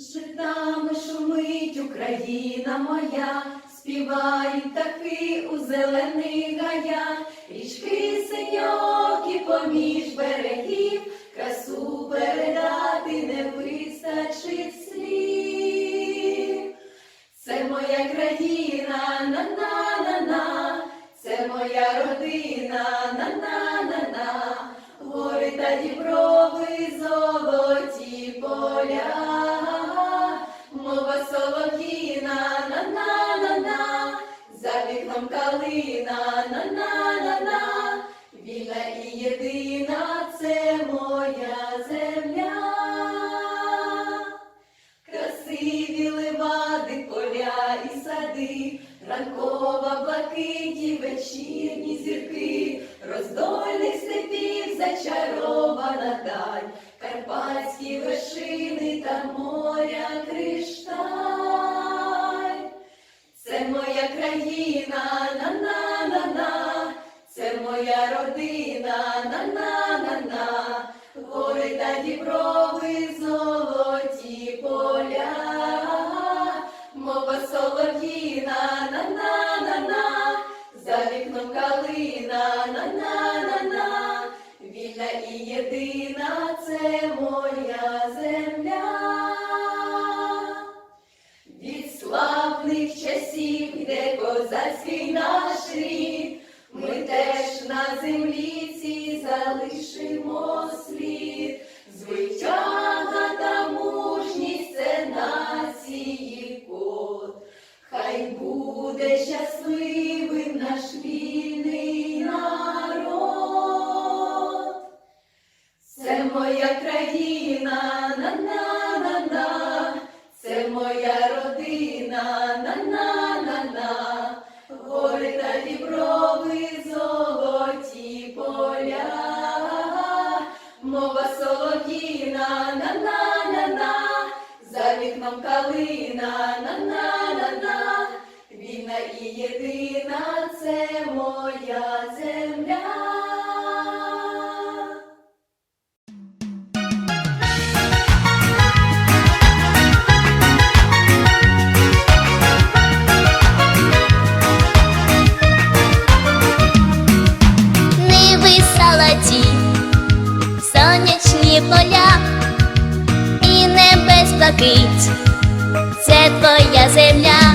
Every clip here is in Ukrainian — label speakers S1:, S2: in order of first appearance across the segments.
S1: Житами шумить Україна моя, співають птахи у зелених гаях, річки синьокі поміж берегів, красу передати не вистачить слів. Це моя країна, на-на-на-на, це моя родина, на-на-на-на, гори та діброви, золоті поля, солов'їна, на-на-на-на, за вікном калина, на-на-на-на, вільна і єдина, це моя земля. Красиві левади, поля і сади, ранкова блакить і вечірні зірки, роздольних степів зачарована даль, родина, на-на-на-на, гори та діброви, золоті поля, мова солов'їна, на-на-на-на, за вікном калина, на-на-на-на, вільна і єдина, це моя земля. Від славних часів йде козацький наш рід, на землі цій залишимо мова солодіна, на-на-на-на, за вікном калина, на-на-на-на, вільна і єдина, це моя
S2: блакить, це твоя земля.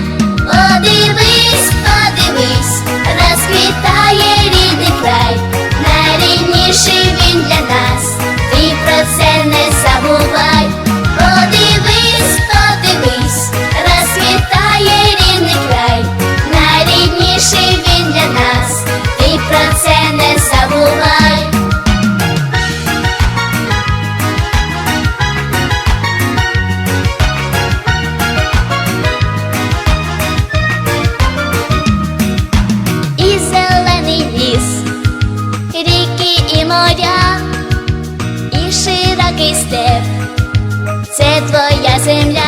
S2: Степ, це твоя земля.